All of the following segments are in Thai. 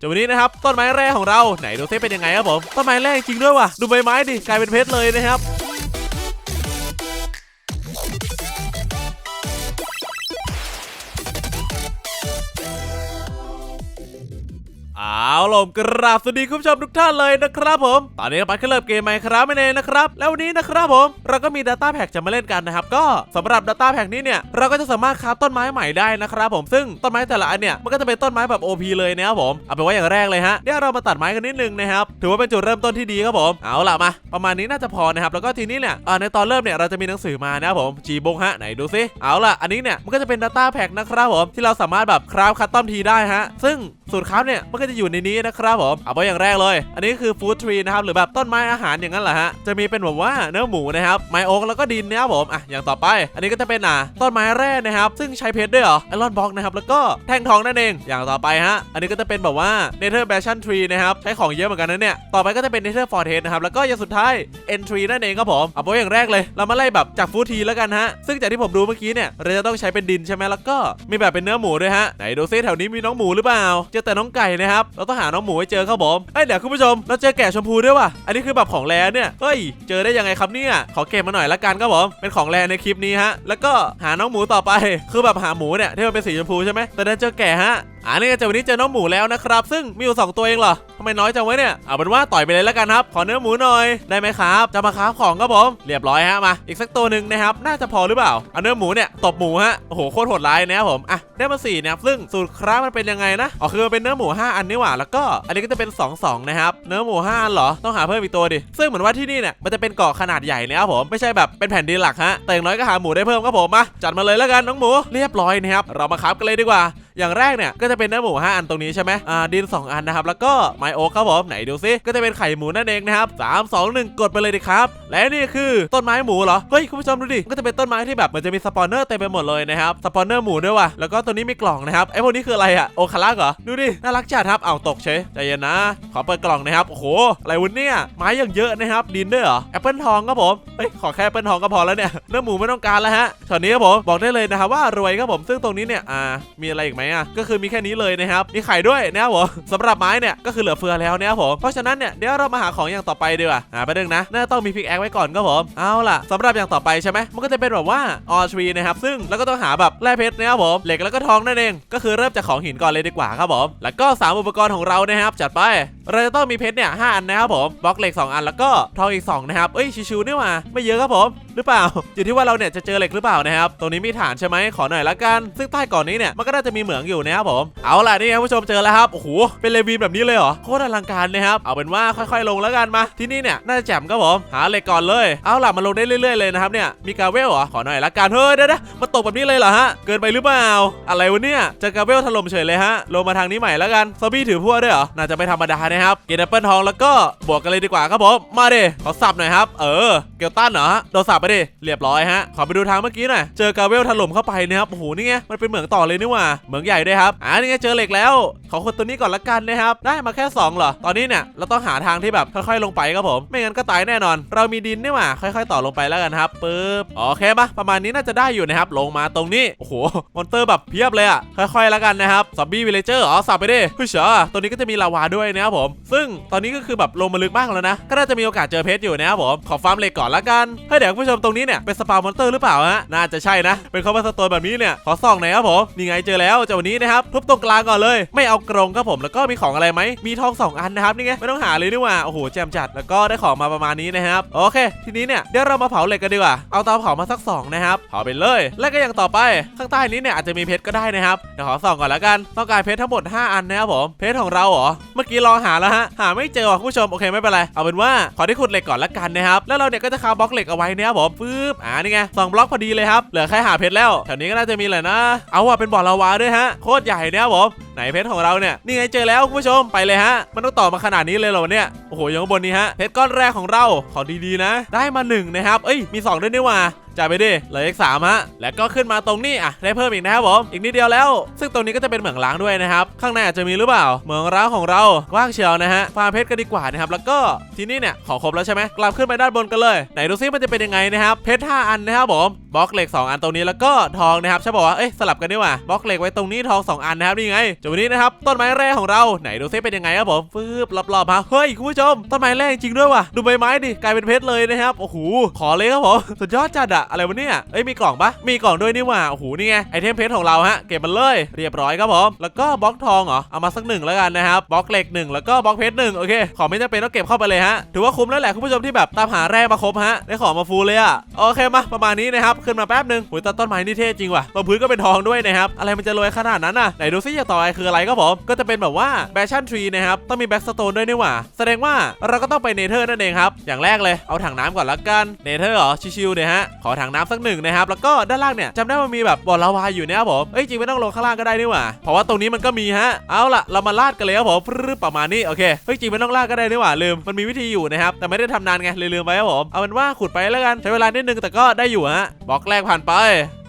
จวันนี้นะครับต้นไม้แรกของเราไหนดูเซิเป็นยังไงครับผมต้นไม้แรกจริงด้วยว่ะดูใบไม้ดิกลายเป็นเพชรเลยนะครับ เอาลมกราบสวัสดีคุณผู้ชมทุกท่านเลยนะครับผม ตอนนี้ไปขึ้นเริ่มเกมใหม่ครับไม่เองนะครับ แล้ววันนี้นะครับผม เราก็มี Data Pack จะมาเล่นกันนะครับ ก็สำหรับ Data Pack นี้เนี่ย เราก็จะสามารถคราฟต้นไม้ใหม่ได้นะครับผม ซึ่งต้นไม้แต่ละอันเนี่ย มันก็จะเป็นต้นไม้แบบ OP เลยนะครับผม เอาเป็นว่าอย่างแรกเลยฮะ เดี๋ยวเรามาตัดไม้กันนิดนึงนะครับ ถือว่าเป็นจุดเริ่มต้นที่ดีครับผม เอาล่ะมา ประมาณนี้น่าจะพอนะครับ แล้วก็ทีนี้เนี่ยในตอนเริ่มเนี่ย เราจะมีหนังสือมานะครับผม จีบงฮะ ไหนดูซิ เอาล่ะ อันนี้เนี่ย มันก็จะเป็น Data Pack นะครับผม ที่เราสามารถแบบคราฟคัสตอมทีได้ฮะ ซึ่งสูตรคราฟเนี่ย มันก็จะอยู่ในนี้นะครับผมเอาไปอย่างแรกเลย อันนี้คือฟู้ดทรีนะครับหรือแบบต้นไม้อาหารอย่างนั้นแหละฮะจะมีเป็นแบบว่าเนื้อหมูนะครับไม้โอ๊กแล้วก็ดินนะครับผมอะอย่างต่อไป อันนี้ก็จะเป็นอะต้นไม้แร่นะครับซึ่งใช้เพชรด้วยเหรอไอรอนบล็อกนะครับแล้วก็แท่งทองนั่นเองอย่างต่อไปฮะอันนี้ก็จะเป็นแบบว่าเนเธอร์แบชั่นทรีนะครับใช้ของเยอะเหมือนกันนะเนี่ยต่อไปก็จะเป็นเนเธอร์ฟอร์เทสนะครับแล้วก็อย่างสุดท้าย entry นั่นเองครับผมเอาไปอย่างแรกเลย เรามาไล่แบบจากฟู้ดทีแล้วกันฮะซึ่งจากที่ผมดูเมื่อกี้เนี่ยเราจะต้องใช้เป็นดินใช่ไหมแล้วก็มีแบบเป็นเนื้อหมูด้วยฮะไหนดูซิแถวนี้มีน้องหมูหรือเปล่าเจอแต่น้องไก่นะครับเราต้องหาน้องหมูให้เจอครับผมเอ้ยเดี๋ยวคุณผู้ชมเราเจอแกะชมพูด้วยว่ะอันนี้คือแบบของแรเนี่ยเฮ้ยเจอได้ยังไงครับเนี่ยขอเก็บมาหน่อยละกันครับผมเป็นของแรในคลิปนี้ฮะแล้วก็หาน้องหมูต่อไป คือแบบหาหมูเนี่ยที่มันเป็นสีชมพูใช่ไหมแต่ได้เจอแกะฮะ อ่านี่ก็จะวันนี้เจอน้องหมูแล้วนะครับ ซึ่งมีอยู่สองตัวเองเหรอทำไมน้อยจังวะเนี่ยเอาเป็นว่าต่อยไปเลยแล้วกันครับ ขอเนื้อหมูหน่อยได้ไหมครับ จะมาค้าของครับผมเรียบร้อยฮะมา อีกสักตัวหนึ่งนะครับ น่าจะพอหรือเปล่าเอาเนื้อหมูเนี่ยตบหมูฮะโอ้โหโคตรโหดร้ายนะครับผมอะได้มาสี่นะครับซึ่งสูตรคราฟมันเป็นยังไงนะอ๋อคือมันเป็นเนื้อหมู 5 อันนี่หว่าแล้วก็ อันนี้ก็จะเป็น 2 2 นะครับ เนื้อหมู5อันเหรอต้องหาเพิ่มอีกตัวดิซึ่งเหมือนว่าที่นี่เนี่ยมันจะเป็นเกาะขนาดใหญ่นะครับผมไม่ใช่แบบเป็นแผ่นดินหลักฮะแต่อย่างน้อยก็หาหมูได้เพิ่มครับผมมาจัดมาเลยแล้วกันน้องหมูเรียบร้อยนะครับเรามาคราฟกันเลยดีกว่า อย่างแรกเนี่ยก็จะเป็นเนื้อหมู5อันตรงนี้ใช่ไหมอ่าดิน 2 อันนะครับแล้วก็ไมโอ๊กครับผมไหนดูซิก็จะเป็นไข่หมูนั่นเองนะครับ3 2 1 กดไปเลยดิครับและนี่คือต้นไม้หมูเหรอเฮ้ยคุณผู้ชมดูดิมันก็จะเป็นต้นไม้ที่แบบมันจะมีสปอนเนอร์เต็มไปหมดเลยนะครับสปอนเนอร์หมูด้วยว่ะแล้วก็ตัวนี้มีกล่องนะครับไอ้พวกนี้คืออะไรอะโอคาร่าเหรอดูดิน่ารักจัดครับเอาตกเฉยใจเย็นนะ ขอเปิดกล่องนะครับโอ้โหอะไรวะเนี่ยไม้อย่างเยอะนะครับดินด้วยเหรอแอปเปิลทองครับผมเอ้ยขอแค่แอปเปิลทองก็พอแล้วเนี่ยเนื้อหมูไม่ต้องการแล้วฮะช็อตนี้ครับผมบอกได้เลยนะครับว่ารวยครับผมซึ่งตรงนี้เนี่ยอ่ามีอะไรอีกไหมอะก็คือมีแค่นี้เลยนะครับมีไข่ด้วยนะครับผมสำหรับไม้เนี่ยก็คือเหลือเฟือแล้วนะครับผมเพราะฉะนั้นเนี่ยเดี๋ยวเรามาหาของอย่างต่อไปดีกว่าอ่าไปดึงนะน่าต้องมีพิกแอคไว้ก่อนครับผมเอาล่ะสำหรับอย่างต่อไปใช่ไหมมันก็จะเป็นแบบว่าออทรีนะครับซึ่งเราก็ต้องหาแบบแร่เพชรนะครับผมเหล็กแล้วก็ทองนั่นเองก็คือเริ่มจากของหินก่อนเลยดีกว่าครับผมแล้วก็สามอุปกรณ์ของเรานะครับจัดไปเราจะต้องมีเพชรเนี่ยห้าอันนะครับผมบล็อกเหล็ก 2 อันแล้วก็ทองอีก2นะครับเอ้ยชิวๆนี่หว่าไม่เยอะครับผม หรือเปล่า อยู่ที่ว่าเราเนี่ยจะเจอเหล็กหรือเปล่านะครับตรงนี้มีฐานใช่ไหมขอหน่อยละกันซึ่งใต้ก่อนนี้เนี่ยมันก็น่าจะมีเหมืองอยู่นะครับผมเอาล่ะนี่ครับผู้ชมเจอแล้วครับโอ้โหเป็นเลวีนแบบนี้เลยเหรอโคตรอลังการนะครับเอาเป็นว่าค่อยๆ ลงแล้วกันมาที่นี่เนี่ยน่าจะแจ่มครับผมหาเหล็กก่อนเลยเอาล่ะมาลงได้เรื่อยๆเลยนะครับเนี่ยมีกาเวลเหรอขอหน่อยละกันเฮ้ยเดี๋ยวๆมาตกแบบนี้เลยเหรอฮะเกินไปหรือเปล่า อะไรวะเนี่ยจอกาเวลถล่มเฉยเลยฮะลงมาทางนี้ใหม่แล้วกันซอมบี้ถือพวกด้วยเหรอน่าจะไม่ธรรมดานะครับเกนแอปเปิลทองแล้วก็บวกกันเลยดีกว่าครับผมมาดิขอสับหน่อยครับ เออเกลตันเหรอโดนสับไปดิเรียบร้อยฮะขอไปดูทางเมื่อกี้หน่อยเจอกาเวลถล่มเข้าไปนะครับโอ้โหนี่ไงมันเป็นเหมืองต่อเลยนี่ว่าเหมืองใหญ่ด้วยครับอ่านี่ไงเจอเหล็กแล้วขอคนตัวนี้ก่อนละกันนะครับได้มาแค่สองเหรอ ตอนนี้เนี่ยเราต้องหาทางที่แบบค่อยๆลงไปครับผม ไม่งั้นก็ตายแน่นอน เรามีดินนี่ว่าค่อยๆ ต่อลงไปแล้วกันครับปึ๊บโอเคปะประมาณนี้น่าจะได้อยู่นะครับลงมาตรงนี้โอ้โหมอนเตอร์แบบเพียบเลยอะค่อยๆแล้วกันนะครับซอมบี้วิลเลเจอร์อ๋อสับไปดิเฮ้ยเฉอตัวนี้ก็จะมีลาวาด้วยนะครับผม ซึ่งตอนนี้ก็คือแบบลงมาลึกมากแล้วนะก็น่าจะมีโอกาสเจอเพชรอยู่นะครับผมขอฟาร์มเหล็กก่อนละกันเฮ้เดี๋ยวผู้ชมตรงนี้เนี่ยเป็นสปาวมอนเตอร์หรือเปล่าฮะน่าจะใช่นะ เป็นคอมเมอร์สโตนแบบนี้เนี่ยขอส่องหน่อยครับผมนี่ไงเจอแล้วเจ้าวันนี้นะครับทุบตรงกลางก่อนเลย ไม่เอากรงครับผมแล้วก็มีของอะไรไหมมีทองสองอันนะครับนี่ไงไม่ต้องหาเลยนี่ว่าโอ้โหแจ่มจัดแล้วก็ได้ของมาประมาณนี้นะครับโอเค ทีนี้เนี่ยเดี๋ยวเรามาเผาเหล็กกันดีกว่าเอาเตาเผามาสักสองนะครับเผาไปเลย แล้วก็อย่างต่อไปข้างใต้นี้เนี่ยอาจจะมีเพชรก็ได้นะครับเดี๋ยวขอส่องก่อนแล้วกันต้องการเพชรทั้งหมด 5 อันนะครับผมเพชรของเราเหรอเมื่อกี้ลองหาแล้วฮะหาไม่เจอคุณผู้ชมโอเคไม่เป็นไรเอาเป็นว่าขอที่ขุดเหล็กก่อนละกันนะครับแล้วเราเนี่ยก็จะคาบล็อกเหล็กเอาไว้นะครับผมมปึ๊บอ่านี่ไงสองบล็อกพอดีเลยครับ เหลือแค่หาเพชรแล้ว แถวนี้ก็น่าจะมีแหละนะ เอาว่ะเป็นบ่อลาวาด้วยฮะ โคตรใหญ่เนี่ยผม ไหนเพชรของเราเนี่ย นี่ไงเจอแล้วคุณผู้ชม ไปเลยฮะ มันต้องต่อมาขนาดนี้เลยเหรอเนี่ย โอ้โหอยู่างบนนี้ฮะ เพชรก้อนแรกของเรา ขอดีๆนะ ได้มาหนึ่งนะครับ เอ้ย มีสองด้วยนี่ว่า จ่ายไปดิเหลืออีกสามฮะแล้วก็ขึ้นมาตรงนี้อะได้เพิ่มอีกนะครับผมอีกนิดเดียวแล้ว ซึ่งตรงนี้ก็จะเป็นเหมืองล้างด้วยนะครับข้างในอาจจะมีหรือเปล่าเหมืองร้างของเรากว้างเชียวนะฮะฟาร์มเพชรกันดีกว่านะครับแล้วก็ที่นี่เนี่ยขอครบแล้วใช่ไหมกลับขึ้นไปด้านบนกันเลยไหนดูซิมันจะเป็นยังไงนะครับเพชร5อันนะครับผม บล็อกเหล็ก 2 อันตรงนี้แล้วก็ทองนะครับใช่ป่าวะเอ้ยสลับกันดีกว่าบล็อกเหล็กไว้ตรงนี้ทอง 2 อันนะครับนี่ไงจุดนี้นะครับต้นไม้แร่ของเราไหนดูซิเป็นยังไงครับผมฟืบรอบๆมาเฮ้ยคุณผู้ชมต้นไม้แร่จริงด้วยว่ะดูใบไม้ดิกลายเป็นเพชรเลยนะครับโอ้โหขอเลยครับผมสุดยอดจัดอะอะไรวะเนี่ยเอ้ยมีกล่องปะมีกล่องด้วยนี่ว่าโอ้โหนี่ไงไอเทมเพชรของเราฮะเก็บมันเลยเรียบร้อยครับผมแล้วก็บล็อกทองเหรอเอามาสักหนึ่งแล้วกันนะครับบล็อกเหล็กหนึ่งแล้วก็บล็อกเพชรหนึ่งโอเคของไม่จำเป็นต้องเก็บเข้าไปเลยฮะถือว่าคุ้มแล้วแหละคุณผู้ชมที่แบบตามหาแร่มาครบฮะได้ของมาฟูลเลยอะโอเคมาประมาณนี้นะครับขึ้นมาแป๊บหนึ่งหุยต้นต้นไม้นี่เท่จริงว่ะตรงพื้นก็เป็นทองด้วยนะครับอะไรมันจะรวยขนาดนั้นน่ะไหนดูซิอย่างต่อไปคืออะไรครับผมก็จะเป็นแบบว่าแบชั่นทรีนะครับต้องมีแบ็กสโตนด้วยนี่หว่า แสดงว่าเราก็ต้องไปเนเธอร์นั่นเองครับอย่างแรกเลยเอาถังน้ำก่อนละกันเนเธอร์เหรอชิวๆเนี่ยฮะขอถังน้ำสักหนึ่งนะครับแล้วก็ด้านล่างเนี่ยจำได้ว่ามีแบบบ่อลาวาอยู่เนี่ยครับผมเอ้ยจริงไม่ต้องลงข้างล่างก็ได้นี่หว่าเพราะว่าตรงนี้มันก็มีฮะเอาล่ะเรามาลาดกันเลยครับผมปรึ๊บประมาณนี้โอเคเฮ้ยจริงไม่ต้องลาดก็ได้นี่หว่าลืมมันมีวิธีอยู่นะครับแต่ไม่ได้ทำนานไงเลยลืมไปครับผมเอาเป็นว่าขุดไปแล้วกันใช้เวลานิดนึงแต่ก็ได้อยู่ฮะบล็อกแรกผ่านไป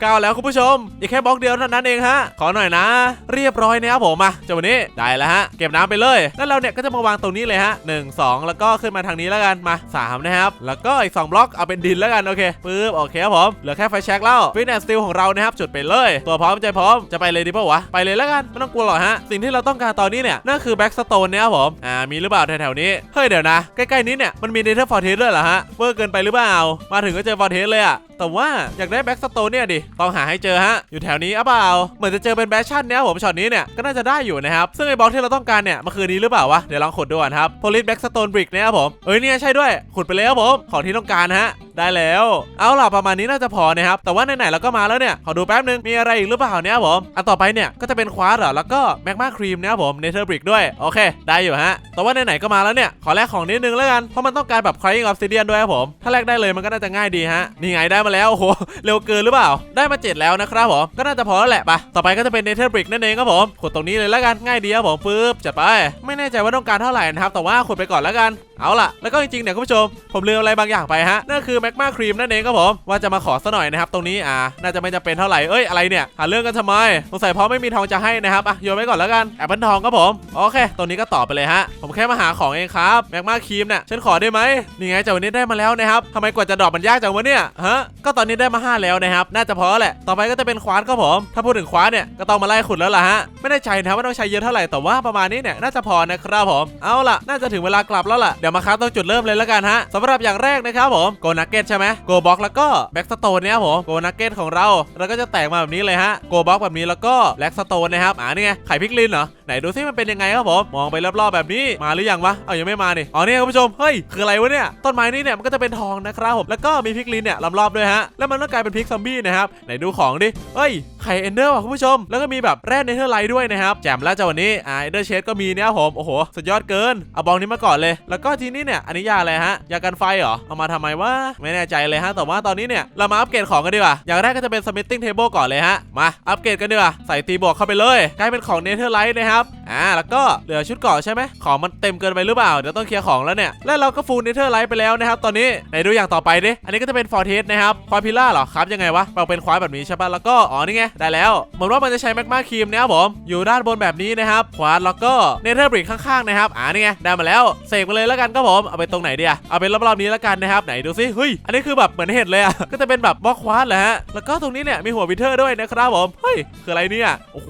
ก้าแล้วคุณผู้ชม อีกแค่บล็อกเดียวเท่านั้นเองฮะ ขอหน่อยนะ เรียบร้อยนะครับผมมาเจ้าวันนี้ได้แล้วฮะ เก็บน้ำไปเลย แล้วเราเนี่ยก็จะมาวางตรงนี้เลยฮะหนึ่งสองแล้วก็ขึ้นมาทางนี้แล้วกันมาสามนะครับ แล้วก็อีกสองบล็อกเอาเป็นดินแล้วกันโอเคปึ๊บโอเคครับผมเหลือแค่ไฟแช็กแล้วฟิตแอนสติลของเรานะครับจุดไปเลย ตัวพร้อมใจพร้อมจะไปเลยดีป่าวะไปเลยแล้วกันไม่ต้องกลัวหรอกฮะสิ่งที่เราต้องการตอนนี้เนี่ยนั่นคือแบ็กสโตนเนี่ยครับผมอ่ามีหรือเปล่าแถวๆนี้เฮ้ยเดี๋ยวนะใกล้ๆนี้เนี่ยมันมีเนเธอร์ฟอร์เทสด้วยเหรอฮะเวอร์เกินไปหรือเปล่ามาถึงก็เจอฟอร์เทสเลยอะแต่ว่าอยากได้แบ็กสโตนเนี่ยดิต้องหาให้เจอฮะ อยู่แถวนี้อะเปล่า เหมือนจะเจอเป็นแบชชั่นเนี่ยผมช็อตนี้เนี่ยก็น่าจะได้อยู่นะครับ ซึ่งไอ้บล็อกที่เราต้องการเนี่ยมันคือนี้หรือเปล่าวะ เดี๋ยวลองขุดดูก่อนครับโพลิสแบ็กสโตนบริกเนี่ยครับผมเอ้ยเนี่ยใช่ด้วยขุดไปเลยครับผมของที่ต้องการฮะ ได้แล้ว เอาล่ะประมาณนี้น่าจะพอนะครับแต่ว่าไหนๆเราก็มาแล้วเนี่ยขอดูแป๊บนึงมีอะไรอีกหรือเปล่าเนี่ยผมอันต่อไปเนี่ยก็จะเป็นควาร์ตเหรอแล้วก็แมกมาครีมเนี่ยครับผมเนเธอร์บริกด้วยโอเค ได้อยู่ฮะแต่ว่าไหนๆก็มาแล้วเนี่ยขอแลกของนิดนึงแล้วกันเพราะมันต้องการแบบ crying obsidian ด้วยครับผมถ้าแลกได้เลยมันก็น่าจะง่ายดีฮะนี่ไงได้มาแล้วโอ้โหเร็วเกินหรือเปล่า ได้มา7แล้วนะครับผมก็น่าจะพอแล้วแหละไปะต่อไปก็จะเป็นเนเธอร์บริกนั่นเองครับผมขุดตรงนี้เลยแล้วกันง่ายดีครับผมปึ๊บจัดไป ไม่แน่ใจว่าต้องการเท่าไหร่นะครับแต่ว่าขุดไปก่อนแล้วกัน เอาล่ะ แล้วก็จริงๆเนี่ยคุณผู้ชม ผมลืมอะไรบางอย่างไปฮะ นั่นคือแมกมาครีมนั่นเองครับผม ว่าจะมาขอซะหน่อยนะครับ ตรงนี้อ่า น่าจะไม่จำเป็นเท่าไหร่ เอ้ย อะไรเนี่ย หาเรื่องกันทำไมสงสัยเพราะไม่มีทองจะให้นะครับ อะ โยนไว้ก่อนแล้วกัน แอปเปิลทองครับผม โอเค ตรงนี้ก็ต่อไปเลยฮะ ผมแค่มาหาของเองครับ แมกมาครีมเนี่ยฉันขอได้ไหมนี่ไงจากวันนี้ได้มาแล้วนะครับทำไมกว่าจะดรอปมันยากจังวะเนี่ย ฮะ ก็ตอนนี้ได้มาห้าแล้วนะครับ น่าจะพอแหละ ต่อไปก็จะเป็นควานครับผม ถ้าพูดถึงควานเนี่ย ก็ต้องมาไล่ขุดแล้วล่ะฮะ ไม่ได้ใจนะว่าต้องใช้เยอะเท่าไหร่ แต่ว่าประมาณนี้เนี่ย น่าจะพอนะครับผม เอาล่ะ น่าจะถึงเวลากลับแล้วล่ะเดี๋ยวมาครับตรงจุดเริ่มเลยแล้วกันฮะสำหรับอย่างแรกนะครับผมโกนักเก็ตใช่ไหมโกบ็อกแล้วก็แบ็กสโตนเนี่ยผมโกนักเก็ตของเราเราก็จะแตกมาแบบนี้เลยฮะโกบ็อกแบบนี้แล้วก็แบ็กสโตนนะครับอ่านี่ไงไข่พริกลินเหรอ ไหนดูซิมันเป็นยังไงครับผมมองไปรอบๆแบบนี้มาหรือยังวะเอายังไม่มานี่อ๋อเนี่ยคุณผู้ชมเฮ้ยคืออะไรวะเนี่ยต้นไม้นี่เนี่ยมันก็จะเป็นทองนะครับผมแล้วก็มีพริกลินเนี่ยล้อมรอบด้วยฮะแล้วมันก็กลายเป็นพริกซอมบี้นะครับไหนดูของดิเฮ้ยไข่เอนเดอร์ว่ะคุณผู้ชม แล้วก็มีแบบแร่เนเธอร์ไลท์ด้วยนะครับแจมแล้วจ้าวันนี้อ่าเอนเดอร์เชดก็มีเนี่ยครับผมโอ้โหสุดยอดเกินเอาบองนี้มาก่อนเลย แล้วก็ทีนี้เนี่ยอันนี้ยาอะไรฮะยากันไฟเหรอเอามาทำไมวะไม่แน่ใจเลยฮะแต่ว่าตอนนี้เนี่ยเรามาอัปเกรดของกันดีกว่าอย่างแรกก็จะเป็น smithing table ก่อนเลยฮะมาอัปเกรดกันดีกว่าใส่ตีบวกเข้าไปเลยกลายเป็นของเนเธอร์ไลท์นะครับอ่า แล้วก็เหลือชุดเกาะใช่ไหมของมันเต็มเกินไปหรือเปล่า เดี๋ยวต้องเคลียร์ของแล้วเนี่ย และเราก็ฟูลเนเธอร์ไลท์ไปแล้วนะครับ ตอนนี้ไหนดูอย่างต่อไปดิ อันนี้ก็จะเป็นฟอร์เทสนะครับ ควาพิล่าเหรอครับยังไงวะเราเป็นควายแบบนี้ใช่ปะแล้วก็ อ๋อ นี่ไง ได้แล้ว เหมือนว่ามันจะใช้แมกมาครีมนะครับผม อยู่ด้านบนแบบนี้นะครับ ควาดแล้วก็เนเธอร์บริกข้างๆนะครับ อ่า นี่ไง ได้มาแล้ว เสกมาเลยแล้วกันครับผม เอาไปตรงไหนดีอะเอาเป็นรอบๆนี้แล้วกันนะครับ ไหนดูซิเฮ้ย อันนี้คือแบบเหมือนเห็ดเลยอะก็จะเป็นแบบบล็อกควาแหละฮะแล้วก็ตรงนี้เนี่ยมีหัววิเทอร์ด้วยนะครับผมเฮ้ยคืออะไรเนี่ยโอ้โห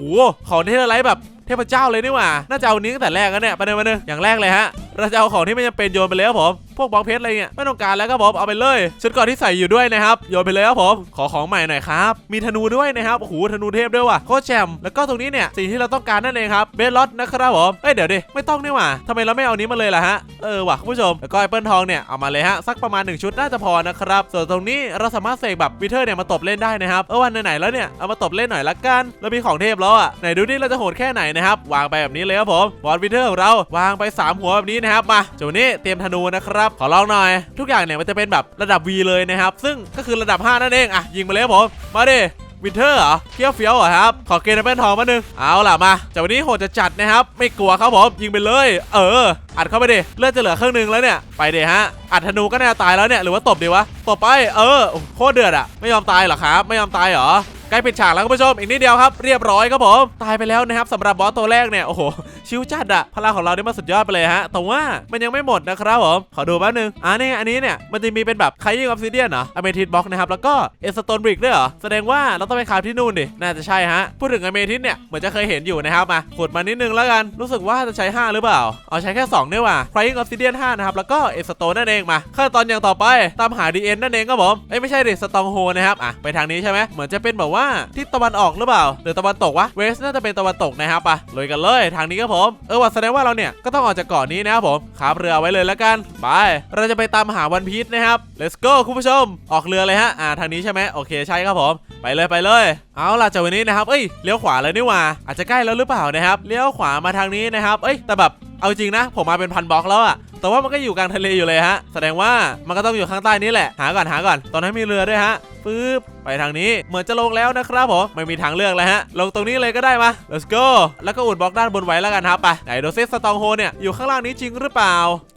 ของเทเลไลท์แบบ เทพเจ้าเลยนี่หว่า น่าจะเอานี้ตั้งแต่แรกแล้วเนี่ยประเด็นมาหนึ่งอย่างแรกเลยฮะ เราจะเอาของที่ไม่จำเป็นโยนไปเลยครับผม พวกบล็อกเพชรอะไรเงี้ยไม่ต้องการแล้วครับผมเอาไปเลยชุดก่อนที่ใส่อยู่ด้วยนะครับโยนไปเลยครับผมขอของใหม่หน่อยครับมีธนูด้วยนะครับโอ้โหธนูเทพด้วยว่ะโคตรแจมแล้วก็ตรงนี้เนี่ยสิ่งที่เราต้องการนั่นเองครับเบสล็อตนะครับผมเอ้ยเดี๋ยวดิไม่ต้องนี่หว่าทำไมเราไม่เอานี้มาเลยล่ะฮะเออว่ะคุณผู้ชมแล้วก็แอปเปิลทองเนี่ยเอามาเลยฮะสักประมาณ1ชุดน่าจะพอนะครับส่วนตรงนี้เราสามารถเสกแบบวิเทอร์เนี่ยมาตบเล่นได้นะครับเออวันไหนๆแล้วเนี่ยเอามาตบเล่นหน่อยละกันเรามีของเทพแล้วอะไหนดูดิเราจะโหดแค่ไหนนะครับวางไปแบบนี้เลยครับผมบอสวิเทอร์ของเราวางไปสามหัวแบบนี้นะครับมาจุดนี้เตรียมธนูนะครับขอลองหน่อย ทุกอย่างเนี่ยมันจะเป็นแบบระดับ V เลยนะครับ ซึ่งก็คือระดับ 5 นั่นเองอะยิงมาเลยครับผมมาดิวินเทอร์เหรอเฟี้ยวเฟี้ยวเหรอครับ ขอเกณฑ์แปเปิลทองมาหนึ่งเอาล่ะมาจากวันนี้โหดจะจัดนะครับ ไม่กลัวครับผม ยิงไปเลย เออ อัดเข้าไปดิ เลือดจะเหลือครึ่งหนึงแล้วเนี่ย ไปเดฮะ อัดธนูก็น่าตายแล้วเนี่ย หรือว่าตบดีวะ ตบไป เออโอ้โคตรเดือดอะไม่ยอมตายเหรอครับ ไม่ยอมตายเหรอ ใกล้ปิดฉากแล้วคุณผู้ชมอีกนิดเดียวครับเรียบร้อยครับผมตายไปแล้วนะครับสำหรับบอสตัวแรกเนี่ยโอ้โหชิวจัดอะพลังของเราเนี่ยมันสุดยอดไปเลยฮะแต่ว่ามันยังไม่หมดนะครับผมขอดูแป๊บนึงอ่านี่อันนี้เนี่ยมันจะมีเป็นแบบไคยิงออฟซิเดียนเหรออเมทิสบล็อกนะครับแล้วก็เอสโตนบริกด้วยเหรอแสดงว่าเราต้องไปคาฟที่นู่นดิน่าจะใช่ฮะพูดถึงอเมทิสเนี่ยเหมือนจะเคยเห็นอยู่นะครับมาขุดมานิดนึงแล้วกันรู้สึกว่าจะใช้ 5 หรือเปล่าเอาใช้แค่2เนี่ยว่ะไคยิงออฟซิเดียน5นะครับแล้วก็เอสโตนนั่นเองมาขั้นตอนอย่างต่อไปตามหา DN นั่นเองครับผมเอ้ยไม่ใช่ดิสตองโฮนะครับอะไปทางนี้ใช่ไหมเหมือนจะเป็นแบบว่าทิศตะวันออกหรือเปล่า หรือตะวันตกวะเวสน่าจะเป็นตะวันตกนะครับไปลุยกันเลยทางนี้ครับผมเออว่าแสดงว่าเราเนี่ยก็ต้องออกจากเกาะนี้นะครับผมขับเรือไว้เลยแล้วกันไปเราจะไปตามหาวันพีชนะครับ let's go คุณผู้ชม ออกเรือเลยฮะอ่าทางนี้ใช่ไหมโอเคใช่ครับผม ไปเลยไปเลยเอาล่ะจากวันนี้นะครับเอ้ยเลี้ยวขวาเลยนี่ว่าอาจจะใกล้แล้วหรือเปล่านะครับเลี้ยวขวามาทางนี้นะครับเอ้ยแต่แบบ เอาจริงนะ ผมมาเป็นพันบล็อกแล้วอะแต่ว่ามันก็อยู่กลางทะเลอยู่เลยฮะ แสดงว่ามันก็ต้องอยู่ข้างใต้นี้แหละ หาก่อนหาก่อน ตอนนั้นมีเรือด้วยฮะปึ๊บไปทางนี้ เหมือนจะลงแล้วนะครับผม ไม่มีทางเลือกแล้วฮะ ลงตรงนี้เลยก็ได้มา let's go แล้วก็อุดบล็อกด้านบนไว้แล้วกันครับไป ไหนดูซิสตองโฮเนี่ย อยู่ข้างล่างนี้จริงหรือเปล่า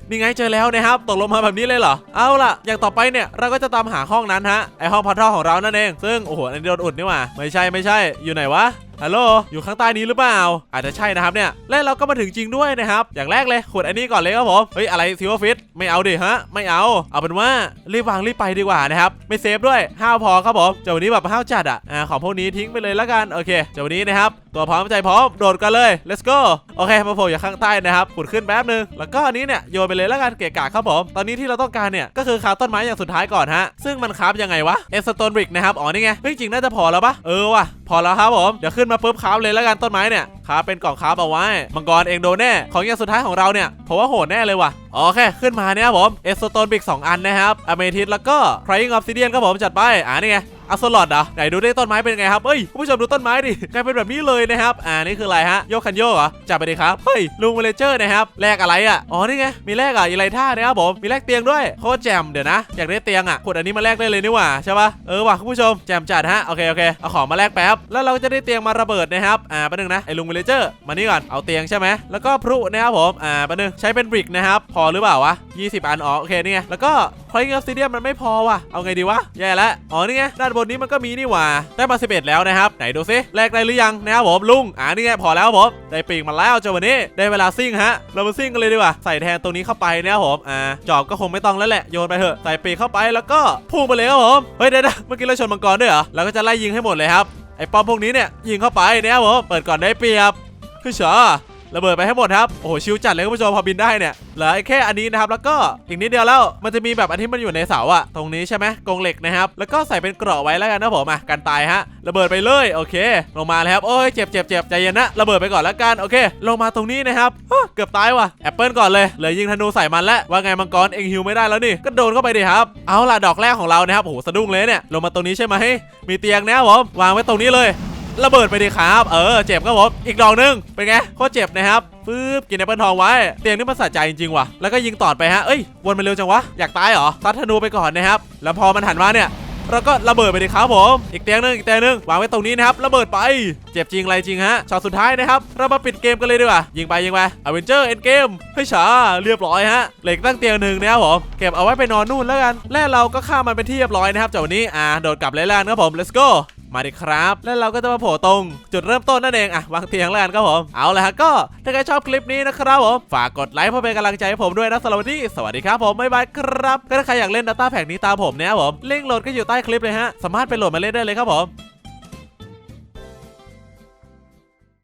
นี่ไงเจอแล้วนะครับ ตกลงมาแบบนี้เลยเหรอ เอาล่ะ อย่างต่อไปเนี่ย เราก็จะตามหาห้องนั้นฮะ ไอห้องพอทัลของเรานั่นเอง ซึ่ง โอ้โหอันนี้โดนอุดนี่หว่า ไม่ใช่ไม่ใช่ อยู่ไหนวะ ฮัลโหลอยู่ข้างใต้นี้หรือเปล่า อาจจะใช่นะครับเนี่ยและเราก็มาถึงจริงด้วยนะครับ อย่างแรกเลยขุดอันนี้ก่อนเลยครับผมเฮ้ยอะไรซิวฟิตไม่เอาดิฮะไม่เอา เอาเป็นว่ารีบวางรีบไปดีกว่านะครับไม่เซฟด้วยห้าวพอครับผมเจ้าวันนี้แบบห้าวจัดอะอ่าของพวกนี้ทิ้งไปเลยละกันโอเคเจ้าวันนี้นะครับตัวพร้อมใจพร้อมโดดกันเลย let's go โอเคมาโผล่อยู่ข้างใต้นะครับขุดขึ้นแป๊บนึงแล้วก็อันนี้เนี่ยโยนไปเลยละกันเกะกะครับผมตอนนี้ที่เราต้องการเนี่ยก็คือคราฟต้นไม้อย่างสุดท้ายก่อนฮะซึ่งมันคาฟยังไงวะเอสโตนบริกนะครับอ๋อนี่ไงจริงน่าจะพอแล้วปะเออว่ะ พอแล้วครับผมเดี๋ยวขึ้นมาปุ๊บคราฟเลยแล้วกันต้นไม้เนี่ยคราฟเป็นกล่องคราฟเอาไว้มังกรเองโดนแน่ของอย่างสุดท้ายของเราเนี่ยผมว่าโหดแน่เลยว่ะโอเคขึ้นมาเนี่ยครับผมเอสโตนบิก2อันนะครับอเมทิสแล้วก็คร y ิงออฟซิเดียนครับผมจัดไปอ่านี่ไง อัสลอดเหรอไหนดูได้ต้นไม้เป็นไงครับเอ้ยคุณผู้ชมดูต้นไม้ดิกลายเป็นแบบนี้เลยนะครับอ่านี่คืออะไรฮะโยกคันโยกเหรอจับไปดิครับเฮ้ยลุงเวเลเจอร์นะครับแลกอะไรอะอ๋อนี่ไงมีแลกอะอีไลท่านะครับผมมีแลกเตียงด้วยโคตรแจมเดี๋ยวนะอยากได้เตียงอะขุดอันนี้มาแลกได้เลยนี่หว่าใช่ปะเออว่ะคุณผู้ชมแจมจัดฮะโอเคโอเคเอาของมาแลกแป๊บแล้วเราก็จะได้เตียงมาระเบิดนะครับอ่าแป๊บนึงนะไอ้ลุงเวเลเจอร์มานี่ก่อนเอาเตียงใช่ไหมแล้วก็พลุนะครับผมอ่าแป๊บนึงใช้เป็นบริกนะครับพอหรือเปล่าวะ20 อันอ๋อโอเคนี่ไงแล้วก็ พอยต์ออฟซิเดียมมันไม่พอว่ะ เอาไงดีวะ แย่แล้วอ๋อนี่ไงด้านบนนี้มันก็มีนี่หว่า ได้มา11แล้วนะครับ ไหนดูซิแลกได้หรือยังนะครับผมลุง อ่านี่ไงพอแล้วผม ได้ปีกมาแล้วเจ้าวันนี้ ได้เวลาซิ่งฮะ เรามาซิ่งกันเลยดีกว่า ใส่แทนตรงนี้เข้าไปนะครับผม อ่า จอบก็คงไม่ต้องแล้วแหละ โยนไปเถอะ ใส่ปีกเข้าไปแล้วก็พุ่งไปเลยครับผม เฮ้ยเดี๋ยวนะเมื่อกี้เราชนมังกรด้วยเหรอ เราก็จะไล่ยิงให้หมดเลยครับ ไอ้ป้อมพวกนี้เนี่ยยิงเข้าไปนะครับผม เปิดก่อนได้เปรียบคือเฉ ระเบิดไปให้หมดครับ โอ้โหชิวจัดเลยคุณผู้ชมพอบินได้เนี่ยเหลือแค่อันนี้นะครับแล้วก็อีกนิดเดียวแล้วมันจะมีแบบอันที่มันอยู่ในเสาอะตรงนี้ใช่ไหมกรงเหล็กนะครับแล้วก็ใส่เป็นเกราะไว้แล้วกันนะผมอะกันตายฮะระเบิดไปเลยโอเค ลงมาเลยครับโอ้ยเจ็บเจ็บเจ็บใจเย็นนะระเบิดไปก่อนแล้วกันโอเค ลงมาตรงนี้นะครับเกือบตายว่ะแอปเปิลก่อนเลยเลือยิงธนูใส่มันแล้วว่าไงมังกรเองฮิวไม่ได้แล้วนี่ก็โดนเข้าไปดิครับเอาล่ะดอกแรกของเรานะครับโอ้โหสะดุ้งเลยเนี่ยลงมาตรงนี้ใช่ไหมมีเตียงนะครับผมวางไว้ตรงนี้เลย ระเบิดไปดิครับ เออ เจ็บครับผมอีกดอกหนึง เป็นไงโคตรเจ็บนะครับปึ๊บกินแอปเปิลทองไว้ เตียงนี่มันสะใจจริงๆว่ะ แล้วก็ยิงตอดไปฮะ เอ้ย วนมาเร็วจังวะ อยากตายเหรอซัดธนูไปก่อนนะครับ แล้วพอมันหันมาเนี่ยเราก็ระเบิดไปดิครับผม อีกเตียงหนึงอีกเตียงหนึงวางไว้ตรงนี้นะครับ ระเบิดไป เจ็บจริงอะไรจริงฮะ ช็อตสุดท้ายนะครับ เรามาปิดเกมกันเลยดีกว่า ยิงไปยิงไปอเวนเจอร์เอ็นเกมเฮ้ยฉาเรียบร้อยฮะ เหล็กตั้งเตียงหนึ่งนะครับผม เก็บเอาไว้ไปนอนนู่นแล้วกัน และเราก็ฆ่ามันเป็นที่เรียบร้อยนะครับจากวันนี้ อ่า โดดกลับเลยแล้วกันครับผม let's go มาดิครับ แล้วเราก็จะมาโผล่ตรง จุดเริ่มต้นนั่นเองอะวางเตียงแล้วกันครับผมเอาละฮะก็ถ้าใครชอบคลิปนี้นะครับผมฝากกดไลค์เพื่อเป็นกำลังใจให้ผมด้วยนะสำหรับวันนี้สวัสดีครับผมบ๊ายบายครับก็ถ้าใครอยากเล่น Data Pack นี้ตามผมเนี่ยผมลิงก์โหลดก็อยู่ใต้คลิปเลยฮะสามารถไปโหลดมาเล่นได้เลยครับผม